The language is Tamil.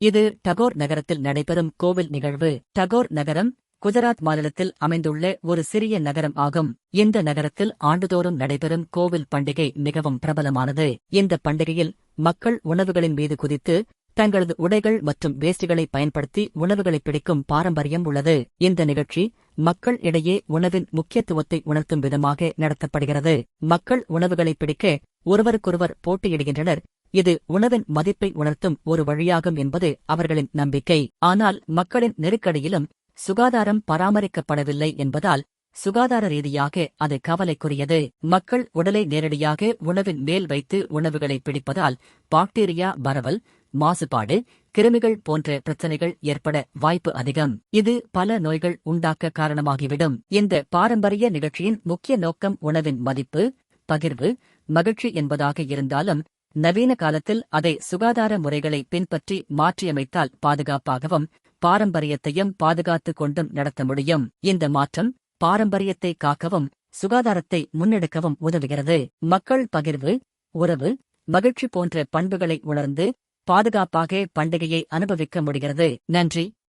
இது டகோர் நகரத்தில் நடைபெறும் கோவில் நிகழ்வு. டகோர் நகரம் குஜராத் மாநிலத்தில் அமைந்துள்ள ஒரு சிறிய நகரம் ஆகும். இந்த நகரத்தில் ஆண்டுதோறும் நடைபெறும் கோவில் பண்டிகை மிகவும் பிரபலமானது. இந்த பண்டிகையில் மக்கள் உணவுகளின் மீது குதித்து தங்களது உடைகள் மற்றும் வேஷ்டிகளை பயன்படுத்தி உணவுகளை பிடிக்கும் பாரம்பரியம் உள்ளது. இந்த நிகழ்ச்சி மக்கள் இடையே உணவின் முக்கியத்துவத்தை உணர்த்தும் விதமாக நடத்தப்படுகிறது. மக்கள் உணவுகளை பிடிக்க ஒருவருக்கொருவர் போட்டியிடுகின்றனர். இது உணவின் மதிப்பை உணர்த்தும் ஒரு வழியாகும் என்பது அவர்களின் நம்பிக்கை. ஆனால் மக்களின் நெருக்கடியிலும் சுகாதாரம் பராமரிக்கப்படவில்லை என்பதால் சுகாதார ரீதியாக அது கவலைக்குரியது. மக்கள் உடலை நேரடியாக உணவின் மேல் வைத்து உணவுகளை பிடிப்பதால் பாக்டீரியா பரவல் மாசுபாடு கிருமிகள் போன்ற பிரச்சனைகள் ஏற்பட வாய்ப்பு அதிகம். இது பல நோய்கள் உண்டாக்க காரணமாகிவிடும். இந்த பாரம்பரிய நிகழ்ச்சியின் முக்கிய நோக்கம் உணவின் மதிப்பு பகிர்வு மகிழ்ச்சி என்பதாக இருந்தாலும் நவீன காலத்தில் அதை சுகாதார முறைகளை பின்பற்றி மாற்றியமைத்தால் பாதுகாப்பாகவும் பாரம்பரியத்தையும் பாதுகாத்துக் கொண்டும் நடத்த முடியும். இந்த மாற்றம் பாரம்பரியத்தை காக்கவும் சுகாதாரத்தை முன்னெடுக்கவும் உதவுகிறது. மக்கள் பகிர்வு உறவு மகிழ்ச்சி போன்ற பண்புகளை உணர்ந்து பாதுகாப்பாக பண்டிகையை அனுபவிக்க முடிகிறது. நன்றி.